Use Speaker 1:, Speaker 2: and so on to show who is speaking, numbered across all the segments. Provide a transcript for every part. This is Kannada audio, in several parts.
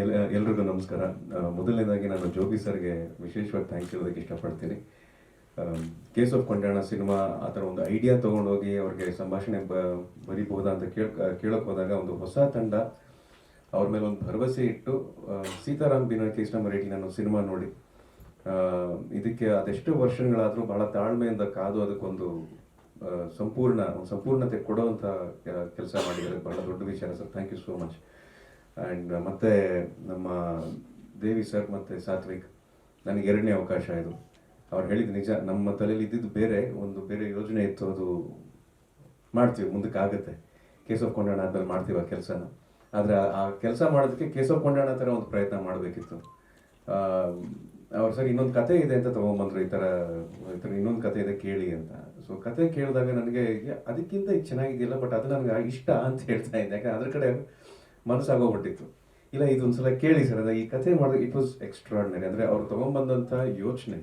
Speaker 1: ಎಲ್, ಎಲ್ರಿಗೂ ನಮಸ್ಕಾರ. ಮೊದಲನೇದಾಗಿ ನಾನು ಜೋಗಿ ಸರ್ಗೆ ವಿಶೇಷವಾಗಿ ಥ್ಯಾಂಕ್ಸ್ ಹೇಳೋದಕ್ಕೆ ಇಷ್ಟಪಡ್ತೀನಿ. ಕೇಸ್ ಆಫ್ ಕೊಂಡಾಣ ಸಿನಿಮಾ ಆ ಥರ ಒಂದು ಐಡಿಯಾ ತೊಗೊಂಡೋಗಿ ಅವ್ರಿಗೆ ಸಂಭಾಷಣೆ ಬ, ಬರಿಬಹುದಾ ಅಂತ ಕೇಳ್ ಕೇಳೋಕೆ ಹೋದಾಗ ಒಂದು ಹೊಸ ತಂಡ ಅವ್ರ ಮೇಲೆ ಒಂದು ಭರವಸೆ ಇಟ್ಟು ಸೀತಾರಾಮ್ ಸೀತಾರಾಮ್ ಕೇಸ್ ಕೃಷ್ಣ ರೆಡ್ಡಿ ನಾನು ಸಿನಿಮಾ ನೋಡಿ. ಇದಕ್ಕೆ ಅದೆಷ್ಟು ವರ್ಷಗಳಾದರೂ ಬಹಳ ತಾಳ್ಮೆಯಿಂದ ಕಾದು ಅದಕ್ಕೊಂದು ಸಂಪೂರ್ಣ, ಸಂಪೂರ್ಣತೆ ಕೊಡುವಂಥ ಕೆಲಸ ಮಾಡಿದ್ದಾರೆ. ಬಹಳ ದೊಡ್ಡ ವಿಚಾರ sir. Thank you so much and ಮತ್ತೆ ನಮ್ಮ ದೇವಿ ಸರ್ ಮತ್ತು ಸಾತ್ವಿಕ್ ನನಗೆ ಎರಡನೇ ಅವಕಾಶ ಇದು. ಅವ್ರು ಹೇಳಿದ ನಿಜ, ನಮ್ಮ ತಲೆಯಲ್ಲಿ ಇದ್ದಿದ್ದು ಬೇರೆ, ಒಂದು ಬೇರೆ ಯೋಜನೆ ಇತ್ತು, ಅದು ಮಾಡ್ತೀವಿ ಮುಂದಕ್ಕೆ ಆಗುತ್ತೆ ಆಫ್ ಕೊಂಡಾಣ ಆದ್ಮೇಲೆ ಮಾಡ್ತೀವಿ ಆ ಕೆಲಸನ. ಆದರೆ ಆ ಕೆಲಸ ಮಾಡೋದಕ್ಕೆ ಆಫ್ ಕೊಂಡಾಣ ಥರ ಒಂದು ಪ್ರಯತ್ನ ಮಾಡಬೇಕಿತ್ತು. ಅವ್ರು ಸರ್ ಇನ್ನೊಂದು ಕತೆ ಇದೆ ಅಂತ ತೊಗೊಂಬಂದರು, ಈ ಥರ ಈ ಥರ ಇನ್ನೊಂದು ಕತೆ ಇದೆ ಕೇಳಿ ಅಂತ. ಸೊ ಕತೆ ಕೇಳಿದಾಗ ನನಗೆ, ಅದಕ್ಕಿಂತ ಚೆನ್ನಾಗಿದೆಯಲ್ಲ ಬಟ್ ಅದು ನನಗೆ ಇಷ್ಟ ಅಂತ ಹೇಳ್ತಾ ಇದ್ದೆ. ಯಾಕಂದ್ರೆ ಅದ್ರ ಕಡೆ ಮನಸ್ಸಾಗೋಗ್ಬಿಟ್ಟಿತ್ತು. ಇಲ್ಲ, ಇದೊಂದ್ಸಲ ಕೇಳಿ ಸರ್ ಈ ಕಥೆ ಮಾಡಿದ್ರೆ ಇಟ್ ವಾಸ್ ಎಕ್ಸ್ಟ್ರಾರ್ಡಿನರಿ ಅಂದರೆ ಅವ್ರು ತೊಗೊಂಬಂದಂಥ ಯೋಚನೆ.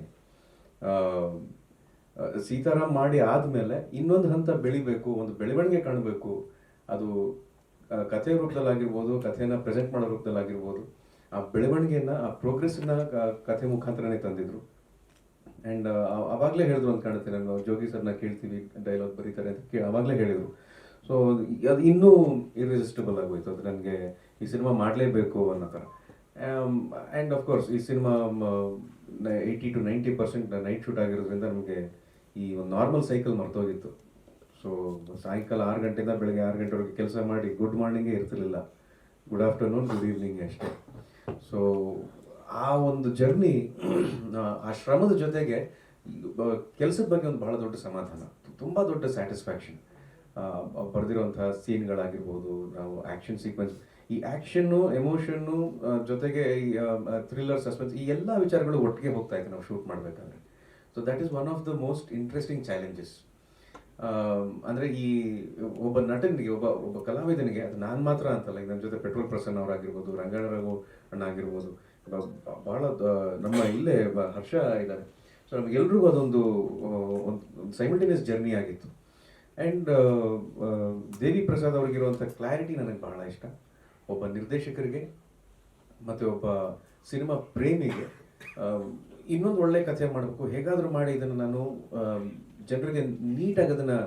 Speaker 1: ಸೀತಾರಾಮ್ ಮಾಡಿ ಆದಮೇಲೆ ಇನ್ನೊಂದು ಹಂತ ಬೆಳಿಬೇಕು, ಒಂದು ಬೆಳವಣಿಗೆ ಕಾಣಬೇಕು. ಅದು ಕಥೆ ರೂಪದಲ್ಲಾಗಿರ್ಬೋದು ಕಥೆನ ಪ್ರೆಸೆಂಟ್ ಮಾಡೋ ರೂಪದಲ್ಲಾಗಿರ್ಬೋದು, ಆ ಬೆಳವಣಿಗೆಯನ್ನು, ಆ ಪ್ರೋಗ್ರೆಸ್ನ ಕಥೆ ಮುಖಾಂತರನೇ ತಂದಿದ್ರು. ಆ್ಯಂಡ್ ಅವಾಗಲೇ ಹೇಳಿದ್ರು ಅಂತ ಕಾಣುತ್ತೆ, ನಾನು ಜೋಗಿ ಸರ್ನ ಕೇಳ್ತೀವಿ ಡೈಲಾಗ್ ಬರೀತಾರೆ ಅಂತ ಕೇ ಅವಾಗಲೇ ಹೇಳಿದರು. ಸೊ ಅದು ಇನ್ನೂ ಇರ್ರೆಸಿಸ್ಟಬಲ್ ಆಗೋಯ್ತು. ಅದು ನನಗೆ ಈ ಸಿನಿಮಾ ಮಾಡಲೇಬೇಕು ಅನ್ನೋ ಥರ. ಆ್ಯಂಡ್ ಆಫ್ ಕೋರ್ಸ್ ಈ cinema eighty to ninety percent night shoot ಆಗಿರೋದ್ರಿಂದ ನಮಗೆ ಈ ಒಂದು ನಾರ್ಮಲ್ ಸೈಕಲ್ ಮರ್ತೋಗಿತ್ತು. ಸೊ ಸಾಯಂಕಾಲ ಆರು ಗಂಟೆಯಿಂದ ಬೆಳಗ್ಗೆ ಆರು ಗಂಟೆವರೆಗೆ ಕೆಲಸ ಮಾಡಿ ಗುಡ್ ಮಾರ್ನಿಂಗೇ ಇರ್ತಿರ್ಲಿಲ್ಲ. ಗುಡ್ ಆಫ್ಟರ್ನೂನ್ ಗುಡ್ ಈವ್ನಿಂಗ್ ಅಷ್ಟೇ. ಸೊ ಆ ಒಂದು ಜರ್ನಿ ಆ ಶ್ರಮದ ಜೊತೆಗೆ ಕೆಲಸದ ಬಗ್ಗೆ ಒಂದು ಬಹಳ ದೊಡ್ಡ ಸಮಾಧಾನ. ತುಂಬ ದೊಡ್ಡ ಸ್ಯಾಟಿಸ್ಫ್ಯಾಕ್ಷನ್ ಬರೆದಿರುವಂತಹ ಸೀನ್ಗಳಾಗಿರ್ಬೋದು, ನಾವು ಆ್ಯಕ್ಷನ್ ಸೀಕ್ವೆನ್ಸ್ ಈ ಆ್ಯಕ್ಷನ್ನು ಎಮೋಷನ್ನು ಜೊತೆಗೆ ಈ ಥ್ರಿಲ್ಲರ್ ಸಸ್ಪೆನ್ಸ್ ಈ ಎಲ್ಲ ವಿಚಾರಗಳು ಒಟ್ಟಿಗೆ ಹೋಗ್ತಾ ಇತ್ತು ನಾವು ಶೂಟ್ ಮಾಡಬೇಕಾದ್ರೆ. So that is one of the most interesting challenges ಅಂದರೆ ಈ ಒಬ್ಬ ನಟನಿಗೆ, ಒಬ್ಬ ಒಬ್ಬ ಕಲಾವಿದನಿಗೆ, ಅದು ನಾನು ಮಾತ್ರ ಅಂತಲ್ಲ, ಈಗ ನನ್ನ ಜೊತೆ ಪೆಟ್ರೋಲ್ ಪ್ರಸನ್ನ ಅವರಾಗಿರ್ಬೋದು ರಂಗಣ ರಘು ಅಣ್ಣ ಆಗಿರ್ಬೋದು ಭಾಳ ನಮ್ಮ ಇಲ್ಲೇ ಹರ್ಷ ಇದ್ದಾರೆ. ಸೊ ನಮಗೆಲ್ರಿಗೂ ಅದೊಂದು ಒಂದು ಸೈಮಲ್ಟೇನಿಯಸ್ ಜರ್ನಿ ಆಗಿತ್ತು. ಆ್ಯಂಡ್ ದೇವಿ ಪ್ರಸಾದ್ ಅವ್ರಿಗಿರುವಂಥ ಕ್ಲಾರಿಟಿ ನನಗೆ ಬಹಳ ಇಷ್ಟ. ಒಬ್ಬ ನಿರ್ದೇಶಕರಿಗೆ ಮತ್ತು ಒಬ್ಬ ಸಿನಿಮಾ ಪ್ರೇಮಿಗೆ ಇನ್ನೊಂದು ಒಳ್ಳೆ ಕಥೆ ಮಾಡಬೇಕು. ಹೇಗಾದರೂ ಮಾಡಿ ಇದನ್ನು ನಾನು ಜನರಿಗೆ ನೀಟಾಗಿ ಅದನ್ನು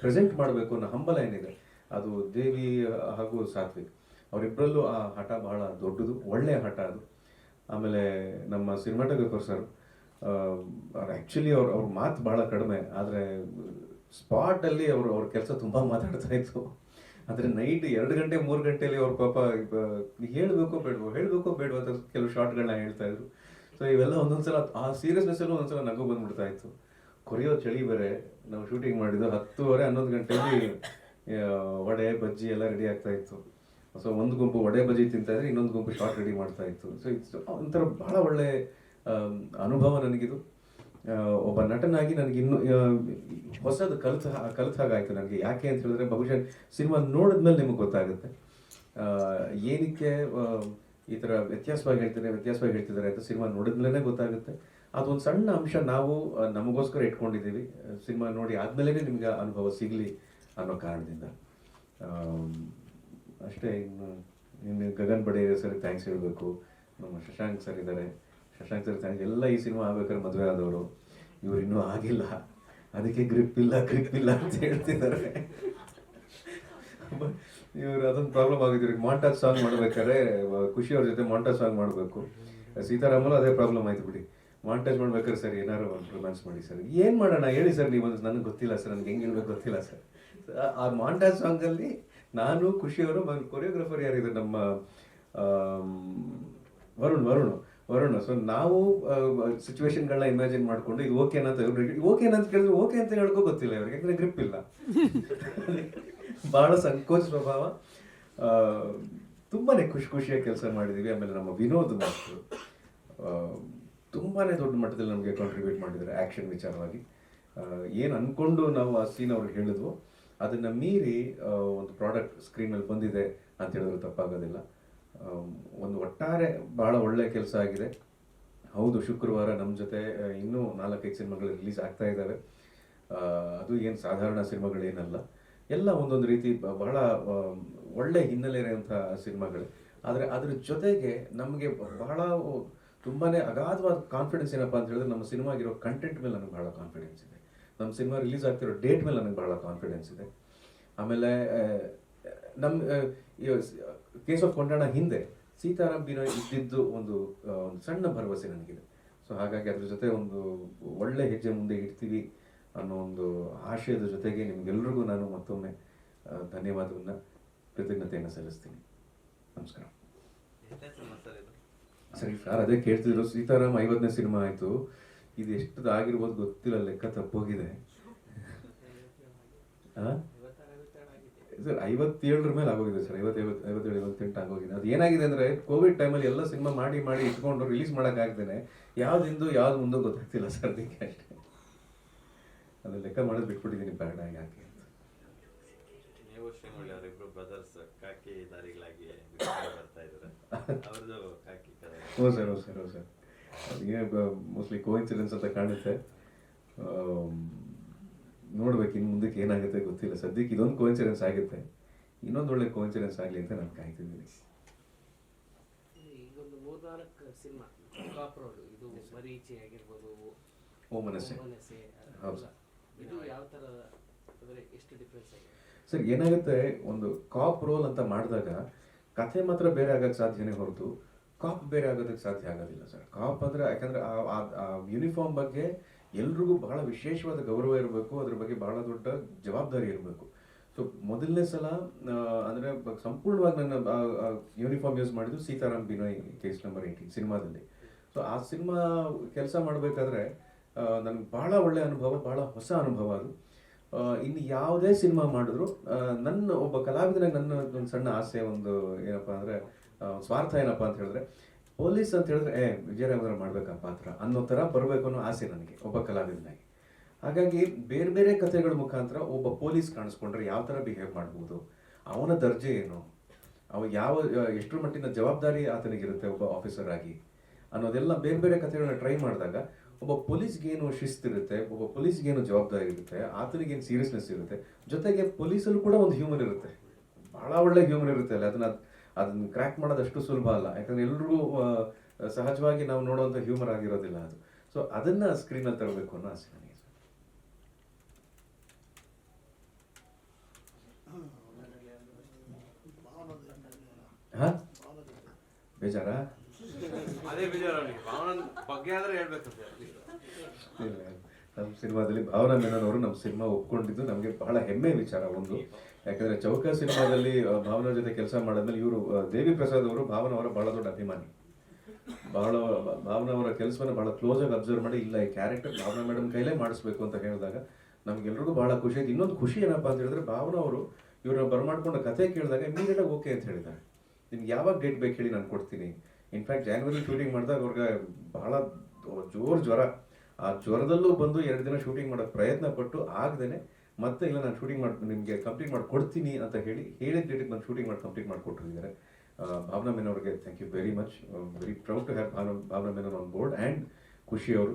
Speaker 1: ಪ್ರೆಸೆಂಟ್ ಮಾಡಬೇಕು ಅನ್ನೋ ಹಂಬಲ ಏನಿದೆ, ಅದು ದೇವಿ ಹಾಗೂ ಸಾತ್ವಿಕ್. ಅವರಿಬ್ಬರಲ್ಲೂ ಆ ಹಠ ಬಹಳ ದೊಡ್ಡದು ಒಳ್ಳೆಯ ಹಠ ಅದು. ಆಮೇಲೆ ನಮ್ಮ ಸಿನಿಮಾಟೋಗ್ರಫರ್ ಸರ್ ಆ್ಯಕ್ಚುಲಿ ಅವ್ರ ಅವ್ರ ಮಾತು ಭಾಳ ಕಡಿಮೆ, ಆದರೆ ಸ್ಪಾಟಲ್ಲಿ ಅವರು, ಅವ್ರ ಕೆಲಸ ತುಂಬ ಮಾತಾಡ್ತಾ ಇತ್ತು ಆದರೆ ನೈಟ್ ಎರಡು ಗಂಟೆ, ಮೂರು ಗಂಟೆಯಲ್ಲಿ ಅವ್ರ ಪಾಪ ಹೇಳಬೇಕೋ ಬೇಡವೋ ಹೇಳಬೇಕೋ ಬೇಡವೋ ಅಂತ ಕೆಲವು ಶಾರ್ಟ್ಗಳನ್ನ ಹೇಳ್ತಾ ಇದ್ರು. ಸೊ ಇವೆಲ್ಲ ಒಂದೊಂದ್ಸಲ, ಆ ಸೀರಿಯಸ್ನೆಸ್ಸಲ್ಲೂ ಒಂದೊಂದ್ಸಲ ನಗು ಬಂದ್ಬಿಡ್ತಾ ಇತ್ತು. ಕೊರಿಯೋ ಚಳಿ ಬೇರೆ, ನಾವು ಶೂಟಿಂಗ್ ಮಾಡಿದ್ದು ಹತ್ತುವರೆ, ಹನ್ನೊಂದು ಗಂಟೆಯಲ್ಲಿ ವಡೆ, ಬಜ್ಜಿ ಎಲ್ಲ ರೆಡಿ ಆಗ್ತಾ ಇತ್ತು. ಸೊ ಒಂದು ಗುಂಪು ವಡೆ, ಬಜ್ಜಿ ತಿಂತಾ ಇದ್ರೆ ಇನ್ನೊಂದು ಗುಂಪು ಶಾರ್ಟ್ ರೆಡಿ ಮಾಡ್ತಾ ಇತ್ತು. ಸೊ ಇಟ್ಸ್ ಒಂಥರ ಬಹಳ ಒಳ್ಳೆ ಅನುಭವ ನನಗಿದು. ಒಬ್ಬ ನಟನಾಗಿ ನನಗೆ ಇನ್ನು ಹೊಸದು ಕಲಿತ ಕಲಿತ ಹಾಗಾಯ್ತು ನನಗೆ ಯಾಕೆ ಅಂತ ಹೇಳಿದ್ರೆ ಬಹುಶಃ ಸಿನಿಮಾ ನೋಡಿದ್ಮೇಲೆ ನಿಮಗೆ ಗೊತ್ತಾಗುತ್ತೆ. ಏನಕ್ಕೆ ಈ ಥರ ವ್ಯತ್ಯಾಸವಾಗಿ ಹೇಳ್ತಾರೆ ವ್ಯತ್ಯಾಸವಾಗಿ ಹೇಳ್ತಿದ್ದಾರೆ ಅಂತ ಸಿನಿಮಾ ನೋಡಿದ್ಮೇಲೆ ಗೊತ್ತಾಗುತ್ತೆ. ಅದೊಂದು ಸಣ್ಣ ಅಂಶ ನಾವು ನಮಗೋಸ್ಕರ ಇಟ್ಕೊಂಡಿದ್ದೀವಿ. ಸಿನಿಮಾ ನೋಡಿ ಆದ್ಮೇಲೆ ನಿಮ್ಗೆ ಅನುಭವ ಸಿಗಲಿ ಅನ್ನೋ ಕಾರಣದಿಂದ. ಅಷ್ಟೇ, ಇನ್ನು ಇನ್ನು ಗಗನ್ ಬಡೆ ಸರ್ ಥ್ಯಾಂಕ್ಸ್ ಹೇಳಬೇಕು. ನಮ್ಮ ಶಶಾಂಕ್ ಸರ್ ಇದ್ದಾರೆ. ಶಶಾಂಕ್ ಸರ್ ಥ್ಯಾಂಕ್ಸ್ ಎಲ್ಲ ಈ ಸಿನಿಮಾ ಆಗ್ಬೇಕಾದ್ರೆ ಮದುವೆ ಆದವರು. ಇವರು ಇನ್ನೂ ಆಗಿಲ್ಲ. ಅದಕ್ಕೆ ಗ್ರಿಪ್ ಇಲ್ಲ ಗ್ರಿಪ್ ಇಲ್ಲ ಅಂತ ಹೇಳ್ತಿದ್ದಾರೆ. ಇವರು ಅದೊಂದು ಪ್ರಾಬ್ಲಮ್ ಆಗಿದೆ ಇವ್ರಿಗೆ ಮಾಂಟಾಜ್ ಸಾಂಗ್ ಮಾಡ್ಬೇಕಾದ್ರೆ ಖುಷಿ ಅವ್ರ ಜೊತೆ ಮಾಂಟಾಜ್ ಸಾಂಗ್ ಮಾಡಬೇಕು. ಸೀತಾರಾಮಲ್ಲ ಅದೇ ಪ್ರಾಬ್ಲಮ್ ಆಯ್ತು ಬಿಡಿ. ಮಾಂಟಾಜ್ ಮಾಡ್ಬೇಕಾದ್ರೆ ಸರ್ ಏನಾರು ಒಂದು ಮಾಡಿ ಸರ್. ಏನು ಮಾಡೋಣ? ಹೇಳಿ ಸರ್ ನೀವು ನನಗೆ ಗೊತ್ತಿಲ್ಲ ಸರ್, ನನಗೆ ಹೆಂಗೆ ಹೇಳ್ಬೇಕು ಗೊತ್ತಿಲ್ಲ ಸರ್. ಆ ಮಾಂಟಾಜ್ ಸಾಂಗಲ್ಲಿ ನಾನು ಖುಷಿಯವರು ಕೊರಿಯೋಗ್ರಾಫರ್ ಯಾರಿದ್ರು ನಮ್ಮ ವರುಣ್ ವರುಣ್. ವರುಣ್ ಸೊ ನಾವು ಸಿಚುವೇಶನ್ಗಳನ್ನ ಇಮ್ಯಾಜಿನ್ ಮಾಡ್ಕೊಂಡು ಇದು ಓಕೆ ಅಂತ ಓಕೆ ಅಂತ ಕೇಳಿದ್ರೆ ಓಕೆ ಅಂತ ಹೇಳ್ಕೋ ಗೊತ್ತಿಲ್ಲ ಇವ್ರಿಗೆ, ಯಾಕಂದ್ರೆ ಗ್ರಿಪ್ ಇಲ್ಲ. ಬಹಳ ಸಂಕೋಚ ಸ್ವಭಾವ. ತುಂಬಾನೇ ಖುಷಿ ಖುಷಿಯಾಗಿ ಕೆಲಸ ಮಾಡಿದೀವಿ, ಆಮೇಲೆ ನಮ್ಮ ವಿನೋದ್ ಮಾಸ್ಟರ್ ತುಂಬಾನೇ ದೊಡ್ಡ ಮಟ್ಟದಲ್ಲಿ ನಮಗೆ ಕಾಂಟ್ರಿಬ್ಯೂಟ್ ಮಾಡಿದ್ದಾರೆ ಆ್ಯಕ್ಷನ್ ವಿಚಾರವಾಗಿ. ಏನು ಅನ್ಕೊಂಡು ನಾವು ಆ ಸೀನ್ ಅವ್ರಿಗೆ ಹೇಳಿದ್ವು, ಅದನ್ನ ಮೀರಿ ಒಂದು ಪ್ರಾಡಕ್ಟ್ ಸ್ಕ್ರೀನಲ್ಲಿ ಬಂದಿದೆ ಅಂತ ಹೇಳಿದ್ರು ತಪ್ಪಾಗೋದಿಲ್ಲ. ಒಂದು ಒಟ್ಟಾರೆ ಬಹಳ ಒಳ್ಳೆ ಕೆಲಸ ಆಗಿದೆ. ಹೌದು, ಶುಕ್ರವಾರ ನಮ್ಮ ಜೊತೆ ಇನ್ನೂ ನಾಲ್ಕೈದು ಸಿನಿಮಾಗಳು ರಿಲೀಸ್ ಆಗ್ತಾ ಇದ್ದಾವೆ ಅದು ಏನು ಸಾಧಾರಣ ಸಿನಿಮಾಗಳೇನಲ್ಲ. ಎಲ್ಲ ಒಂದೊಂದು ರೀತಿ ಬಹಳ ಒಳ್ಳೆ ಹಿನ್ನೆಲೆ ಇರುವಂಥ ಸಿನಿಮಾಗಳು. ಆದರೆ ಅದ್ರ ಜೊತೆಗೆ ನಮಗೆ ಬಹಳ ತುಂಬಾನೇ ಅಗಾಧವಾದ ಕಾನ್ಫಿಡೆನ್ಸ್ ಏನಪ್ಪ ಅಂತ ಹೇಳಿದ್ರೆ ನಮ್ಮ ಸಿನಿಮಾಗಿರೋ ಕಂಟೆಂಟ್ ಮೇಲೆ ನನಗೆ ಬಹಳ ಕಾನ್ಫಿಡೆನ್ಸ್ ಇದೆ. ನಮ್ಮ ಸಿನಿಮಾ ರಿಲೀಸ್ ಆಗ್ತಿರೋ ಡೇಟ್ ಮೇಲೆ ನನಗೆ ಬಹಳ ಕಾನ್ಫಿಡೆನ್ಸ್ ಇದೆ. ಆಮೇಲೆ ನಮ್ಮ ಕೇಸ್ ಆಫ್ ಕೊಂಡಣ ಹಿಂದೆ ಸೀತಾರಾಮ್ ಬಿನೋಯ್ ಇದ್ದಿದ್ದು ಒಂದು ಒಂದು ಸಣ್ಣ ಭರವಸೆ ನನಗಿದೆ. ಸೊ ಹಾಗಾಗಿ ಅದ್ರ ಜೊತೆ ಒಂದು ಒಳ್ಳೆ ಹೆಜ್ಜೆ ಮುಂದೆ ಇಡ್ತೀವಿ ಅನ್ನೋ ಒಂದು ಆಶಯದ ಜೊತೆಗೆ ನಿಮ್ಗೆಲ್ರಿಗೂ ನಾನು ಮತ್ತೊಮ್ಮೆ ಧನ್ಯವಾದವನ್ನು, ಕೃತಜ್ಞತೆಯನ್ನು ಸಲ್ಲಿಸ್ತೀನಿ. ನಮಸ್ಕಾರ.
Speaker 2: ಸರಿ
Speaker 1: ಸರ್ ಅದೇ ಕೇಳ್ತಿದ್ರು, ಸೀತಾರಾಮ್ ಐವತ್ತನೇ ಸಿನಿಮಾ ಆಯಿತು. ಇದು ಎಷ್ಟು ಆಗಿರ್ಬೋದು ಗೊತ್ತಿಲ್ಲ, ಲೆಕ್ಕ ತಪ್ಪೋಗಿದೆ. ಆ? ಸರ್ ಐವತ್ತೇಳರ ಮೇಲೆ ಆಗೋಗಿದೆ ಸರ್ ಐವತ್ತೈವತ್ತು ಐವತ್ತೇಳು ಐವತ್ತೆಂಟು ಆಗೋಗಿದೆ. ಅದು ಏನಾಗಿದೆ ಅಂದರೆ ಕೋವಿಡ್ ಟೈಮಲ್ಲಿ ಎಲ್ಲ ಸಿನಿಮಾ ಮಾಡಿ ಮಾಡಿ ಇಟ್ಕೊಂಡು ರಿಲೀಸ್ ಮಾಡೋಕ್ಕಾಗ್ದೇನೆ ಯಾವ್ದು ಇಂದು ಯಾವ್ದು ಮುಂದೆ ಗೊತ್ತಾಗ್ತಿಲ್ಲ ಸರ್ ಅದಕ್ಕೆ ಅಷ್ಟೇ. ಅದು ಲೆಕ್ಕ ಮಾಡೋದು ಬಿಟ್ಬಿಟ್ಟಿದ್ದೀನಿ ಬೇಡ ಯಾಕೆ
Speaker 2: ನೀವು ಅವರಿಬ್ರು ಬ್ರದರ್ಸ್ ಕಾಕಿ ದಾರಿಗಳಾಗಿ ಬಿಟ್ಕೊಂಡು ಬರ್ತಾ ಇದ್ದಾರೆ? ಅವ್ರದ್ದು ಕಾಕಿ ಕಥೆ
Speaker 1: ಹ್ಞೂ ಸರ್ ಹ್ಞೂ ಸರ್ ಹ್ಞೂ ಸರ್. ಅದೇ ಮೋಸ್ಟ್ಲಿ ಕೋಇನ್ಸಿಡೆನ್ಸ್ ಅಂತ ಕಾಣುತ್ತೆ. ನೋಡ್ಬೇಕು ಇನ್ನು ಮುಂದಕ್ಕೆ ಏನಾಗುತ್ತೆ ಗೊತ್ತಿಲ್ಲ. ಸದ್ಯಕ್ಕೆ ಇದೊಂದು ಕೋಇನ್ಸಿಡೆನ್ಸ್ ಆಗುತ್ತೆ. ಇನ್ನೊಂದು ಒಳ್ಳೆ ಕೋಇನ್ಸಿಡೆನ್ಸ್ ಆಗಲಿ ಅಂತ ನಾನು ಕಾಯ್ತಿದ್ದೀನಿ. ಸರ್ ಏನಾಗುತ್ತೆ ಒಂದು ಕಾಪ್ ರೋಲ್ ಅಂತ ಮಾಡಿದಾಗ ಕಥೆ ಮಾತ್ರ ಬೇರೆ ಆಗಕ್ಕೆ ಸಾಧ್ಯನೇ ಹೊರತು ಕಾಪ್ ಬೇರೆ ಆಗೋದಕ್ಕೆ ಸಾಧ್ಯ ಆಗೋದಿಲ್ಲ ಸರ್ ಕಾಪ್ ಅಂದ್ರೆ ಯಾಕಂದ್ರೆ ಆ ಯೂನಿಫಾರ್ಮ್ ಬಗ್ಗೆ ಎಲ್ರಿಗೂ ಬಹಳ ವಿಶೇಷವಾದ ಗೌರವ ಇರಬೇಕು, ಅದ್ರ ಬಗ್ಗೆ ಬಹಳ ದೊಡ್ಡ ಜವಾಬ್ದಾರಿ ಇರಬೇಕು. ಸೊ ಮೊದಲನೇ ಸಲ ಅಂದರೆ ಸಂಪೂರ್ಣವಾಗಿ ನನ್ನ ಯೂನಿಫಾರ್ಮ್ ಯೂಸ್ ಮಾಡಿದ್ದು Sitaram Binoy case number eighteen ಸಿನಿಮಾದಲ್ಲಿ. ಸೊ ಆ ಸಿನಿಮಾ ಕೆಲಸ ಮಾಡಬೇಕಾದ್ರೆ ನನಗೆ ಬಹಳ ಒಳ್ಳೆ ಅನುಭವ, ಬಹಳ ಹೊಸ ಅನುಭವ ಅದು. ಇನ್ನು ಯಾವುದೇ ಸಿನಿಮಾ ಮಾಡಿದ್ರು ನನ್ನ ಒಬ್ಬ ಕಲಾವಿದನಾಗಿ ನನ್ನ ಒಂದು ಸಣ್ಣ ಆಸೆ, ಒಂದು ಏನಪ್ಪಾ ಅಂದ್ರೆ ಸ್ವಾರ್ಥ ಏನಪ್ಪಾ ಅಂತ ಹೇಳಿದ್ರೆ ಪೊಲೀಸ್ ಅಂತ ಹೇಳಿದ್ರೆ, ಏ ವಿಜಯರಾಘವರ ಮಾಡ್ಬೇಕ ಪಾತ್ರ ಅನ್ನೋ ತರ ಬರಬೇಕು ಅನ್ನೋ ಆಸೆ ನನಗೆ, ಒಬ್ಬ ಕಲಾವಿದನಾಗಿ. ಹಾಗಾಗಿ ಬೇರೆ ಬೇರೆ ಕಥೆಗಳ ಮುಖಾಂತರ ಒಬ್ಬ ಪೊಲೀಸ್ ಕಾಣಿಸ್ಕೊಂಡ್ರೆ ಯಾವ ತರ ಬಿಹೇವ್ ಮಾಡ್ಬೋದು, ಅವನ ದರ್ಜೆ ಏನು, ಅವ ಯಾವ, ಎಷ್ಟರ ಮಟ್ಟಿನ ಜವಾಬ್ದಾರಿ ಆತನಿಗಿರುತ್ತೆ ಒಬ್ಬ ಆಫೀಸರ್ ಆಗಿ ಅನ್ನೋದೆಲ್ಲ ಬೇರೆ ಬೇರೆ ಕಥೆಗಳನ್ನ ಟ್ರೈ ಮಾಡಿದಾಗ, ಒಬ್ಬ ಪೊಲೀಸ್ಗೇನು ಶಿಸ್ತಿರುತ್ತೆ ಒಬ್ಬ ಪೊಲೀಸ್ಗೇನು ಜವಾಬ್ದಾರಿ ಇರುತ್ತೆ, ಆತನಿಗೇನು ಸೀರಿಯಸ್ನೆಸ್ ಇರುತ್ತೆ, ಜೊತೆಗೆ ಪೊಲೀಸಲ್ಲೂ ಕೂಡ ಒಂದು ಹ್ಯೂಮನ್ ಇರುತ್ತೆ. ಬಹಳ ಒಳ್ಳೆ ಹ್ಯೂಮನ್ ಇರುತ್ತೆ ಅಲ್ಲ, ಅದನ್ನ ಅದನ್ನ ಕ್ರ್ಯಾಕ್ ಮಾಡೋದಷ್ಟು ಸುಲಭ ಅಲ್ಲ. ಯಾಕಂದ್ರೆ ಎಲ್ರಿಗೂ ಸಹಜವಾಗಿ ನಾವು ನೋಡುವಂತ ಹ್ಯೂಮರ್ ಆಗಿರೋದಿಲ್ಲ ಅದು. ಸೊ ಅದನ್ನ ಸ್ಕ್ರೀನಲ್ಲಿ ತರಬೇಕು ಅನ್ನೋ ಆಸೆ ನನಗೆ. ಹಾಂ? ಬೇಜಾರಾ?
Speaker 2: ಅದೇ ಬೇಜಾರ ಬಗ್ಗೆ ಆದ್ರೆ ಹೇಳ್ಬೇಕು
Speaker 1: ನಮ್ಮ ಸಿನಿಮಾದಲ್ಲಿ ಭಾವನಾ ಮೆನನ್ ಅವರು ನಮ್ಮ ಸಿನಿಮಾ ಒಪ್ಕೊಂಡಿದ್ದು. ನಮಗೆ ಬಹಳ ಹೆಮ್ಮೆ ವಿಚಾರ ಒಂದು. ಯಾಕಂದ್ರೆ ಚೌಕ ಸಿನಿಮಾದಲ್ಲಿ ಭಾವನಾ ಜೊತೆ ಕೆಲಸ ಮಾಡಿದ್ಮೇಲೆ ಇವರು ದೇವಿ ಪ್ರಸಾದ್ ಅವರು ಭಾವನಾ ಅವರ ಬಹಳ ದೊಡ್ಡ ಅಭಿಮಾನಿ. ಬಹಳ, ಭಾವನಾ ಅವರ ಕೆಲಸವನ್ನು ಬಹಳ ಕ್ಲೋಸ್ ಆಗಿ ಅಬ್ಸರ್ವ್ ಮಾಡಿ, ಇಲ್ಲ, ಈ ಕ್ಯಾರೆಕ್ಟರ್ ಭಾವನಾ ಮೇಡಮ್ ಕೈಲೇ ಮಾಡಿಸ್ಬೇಕು ಅಂತ ಹೇಳಿದಾಗ ನಮ್ಗೆಲ್ರಿಗೂ ಬಹಳ ಖುಷಿ ಆಯ್ತು. ಇನ್ನೊಂದು ಖುಷಿ ಏನಪ್ಪ ಅಂತ ಹೇಳಿದ್ರೆ ಭಾವನಾ ಅವರು ಇವ್ರನ್ನ ಬರ್ಮಾಡ್ಕೊಂಡ ಕತೆ ಕೇಳಿದಾಗ ಇಮಿಡಿಯೇಟ್ ಆಗಿ ಓಕೆ ಅಂತ ಹೇಳಿದ್ದಾರೆ. ನಿಮ್ಗೆ ಯಾವಾಗ ಡೇಟ್ ಬೇಕು ಹೇಳಿ ನಾನು ಕೊಡ್ತೀನಿ. ಇನ್ಫ್ಯಾಕ್ಟ್ ಜಾನ್ವರಿ ಶೂಟಿಂಗ್ ಮಾಡಿದಾಗ ಅವ್ರಿಗೆ ಬಹಳ ಜೋರು ಜ್ವರ. ಆ ಜ್ವರದಲ್ಲೂ ಬಂದು ಎರಡು ದಿನ ಶೂಟಿಂಗ್ ಮಾಡೋ ಪ್ರಯತ್ನ ಪಟ್ಟು ಆಗದೇನೆ ಮತ್ತೆ ಇಲ್ಲ ನಾನು ಶೂಟಿಂಗ್ ಮಾಡಿ, ನಿಮಗೆ ಕಂಪ್ಲೀಟ್ ಮಾಡಿ ಕೊಡ್ತೀನಿ ಅಂತ ಹೇಳಿ, ಹೇಳಿದ ಡೇಟಿಗೆ ನಾನು ಶೂಟಿಂಗ್ ಮಾಡಿ ಕಂಪ್ಲೀಟ್ ಮಾಡಿಕೊಟ್ಟಿದ್ದಾರೆ ಭಾವನಾ ಮೆನ್ ಅವರಿಗೆ thank you very much very proud to have Bhavana Bhavana Menon on board and Khushi ಅವರು.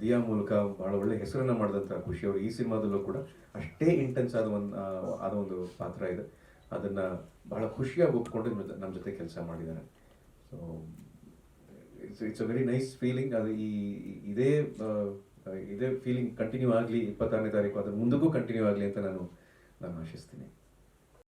Speaker 1: ದಿಯಾ ಮೂಲಕ ಬಹಳ ಒಳ್ಳೆ ಹೆಸರನ್ನು ಮಾಡಿದಂಥ ಖುಷಿ ಅವರು. ಈ ಸಿನಿಮಾದಲ್ಲೂ ಕೂಡ ಅಷ್ಟೇ ಇಂಟೆನ್ಸ್ ಆದ ಒಂದು ಆದ ಒಂದು ಪಾತ್ರ ಇದೆ. ಅದನ್ನು ಬಹಳ ಖುಷಿಯಾಗಿ ಒಪ್ಕೊಂಡು ನಮ್ಮ ಜೊತೆ ಕೆಲಸ ಮಾಡಿದ್ದಾರೆ. So it's it's a very nice feeling ಅದು ಈ, ಇದೇ ಇದೇ ಫೀಲಿಂಗ್ ಕಂಟಿನ್ಯೂ ಆಗಲಿ ಇಪ್ಪತ್ತಾರನೇ ತಾರೀಕು. ಅದ್ರ ಮುಂದಕ್ಕೂ ಕಂಟಿನ್ಯೂ ಆಗಲಿ ಅಂತ ನಾನು ನಾನು ಆಶಿಸ್ತೀನಿ.